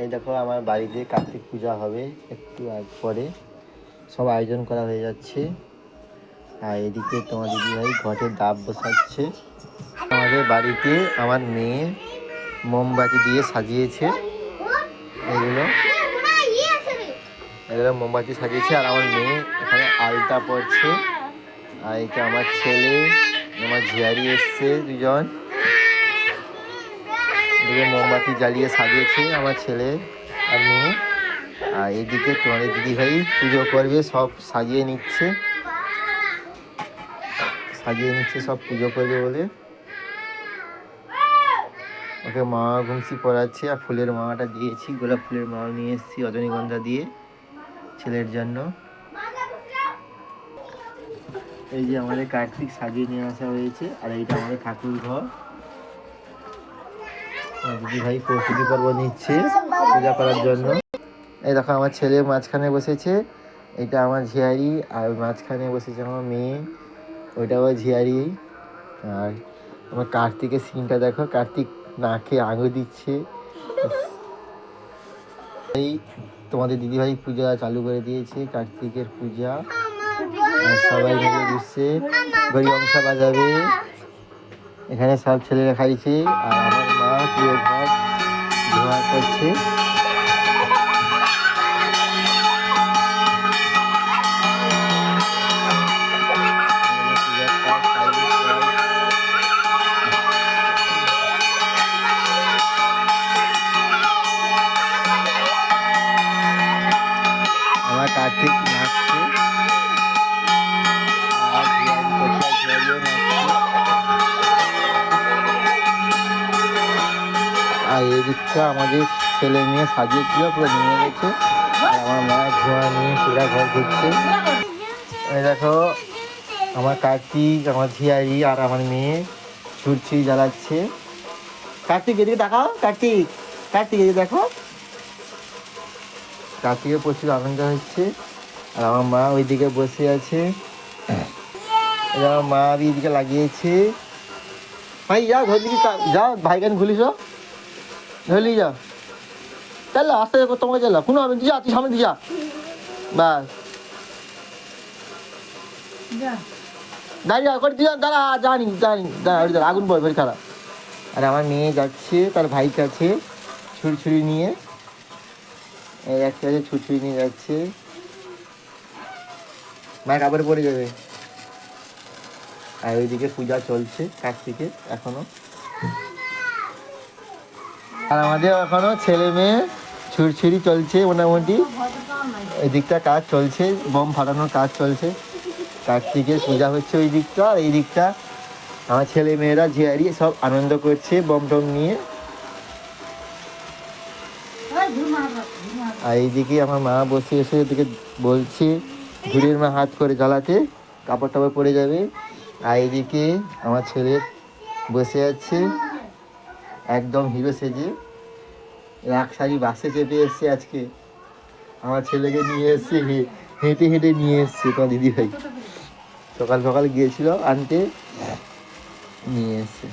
এই দেখো, আমার বাড়িতে কার্তিক পূজা হবে একটু আগ পরে। সব আয়োজন করা হয়ে যাচ্ছে। আর এদিকে তোমার দিদিভাই ঘটে ডাব বসাচ্ছে। আমাদের বাড়িতে আমার মেয়ে মোমবাতি দিয়ে সাজিয়েছে। এগুলো এগুলো মোমবাতি সাজিয়েছে, আর আমার মেয়ে এখানে আলতা পড়ছে আর এটা আমার ছেলে, আমার ঝিয়ারি এসছে দুজন। এদিকে মোমবাতি জ্বালিয়ে সাজিয়েছে আমার ছেলে আর মেয়ে আর এদিকে তোমাদের দিদিভাই পুজো করবে, সব সাজিয়ে নিচ্ছে। সাজিয়ে নিচ্ছে, সব পুজো করবে বলে। ওকে মামা ঘুমসি পরাচ্ছে আর ফুলের মামাটা দিয়েছি, গোলাপ ফুলের মামা নিয়ে এসেছি রজনীগন্ধা দিয়ে ছেলের জন্য। এই যে আমাদের কার্তিক সাজিয়ে নিয়ে আসা হয়েছে, আর এইটা আমাদের ঠাকুর ঘর। দিদি ভাই প্রস্তুতি পর্ব নিচ্ছে পূজা করার জন্য। এই দেখো, আমার ছেলে মাঝখানে বসেছে। এটা আমার ঝিয়ারি, আর মাঝখানে বসেছে আমার মেয়ে। ওইটা আমার ঝিয়ারি। আর আমার কার্তিকের সিনটা দেখো, কার্তিক নাকে আঙুল দিচ্ছে। এই তোমাদের দিদিভাই পূজা চালু করে দিয়েছে, কার্তিকের পূজা। সবাই মিলে বুঝছে গরি অংশ বাজাবে। এখানে সব ছেলেরা খাইছে। আর আমার মা পুরো ঘর ধোয়া করছে আর এই দিকটা আমাদের ছেলে মেয়ে সাজিয়েছিল, পুরো নিয়ে গেছে। আর আমার মা ধোঁয়া নিয়ে পুরা ঘর ঘুরছে। এই দেখো, আমার কার্তিক আমার ঝিয়ারি আর আমার মেয়ে ছুটছি, জ্বালাচ্ছে। কার্তিক, এদিকে দেখাও কার্তিক কার্তিক এদিকে দেখো। কার্তিকের প্রচুর আনন্দ হচ্ছে। আর আমার মা ওইদিকে বসে আছে। আমার মা এইদিকে লাগিয়েছে। ভাই, যাও, ঘর দিকে যাও ভাইগান খুলিস ধরলি যা। চল আস্তে তোমাকে চল কোনো আমি যা তুই সামনে যা। বাস দাঁড়িয়ে করে যা, দাঁড়া জানি জানি দাঁড়া আগুন পড়ে ভেরি খারাপ আর আমার মেয়ে যাচ্ছে তার ভাই কাছে ছুরি ছুরি নিয়ে। এই একটা আছে ছুরি ছুরি নিয়ে যাচ্ছে। মায়ের কাপড়ে পড়ে যাবে। আর ওইদিকে পূজা চলছে কার্তিকে এখনও। আর আমাদের এখনও ছেলে মেয়ে ছুরছুরি চলছে মোটামুটি। এদিকটা কাজ চলছে, বম ফাটানোর কাজ চলছে। কার্তিকের পূজা হচ্ছে ওই দিকটা আর এই দিকটা আমার ছেলে মেয়েরা ঝিয়ারি সব আনন্দ করছে বম টম নিয়ে। আর এইদিকে আমার মা বসে এসে এদিকে বলছে ঘুরের মা হাত করে জ্বালাতে, কাপড় টাপড় পরে যাবে। আর এইদিকে আমার ছেলে বসে আছে। একদম হিরো সেজে শাড়ি বাসে চেপে এসছে আজকে। আমার ছেলেকে নিয়ে এসছে হেঁটে হেঁটে নিয়ে এসছে তোমার দিদিভাই। সকাল সকাল গিয়েছিল আনতে, নিয়ে এসছে।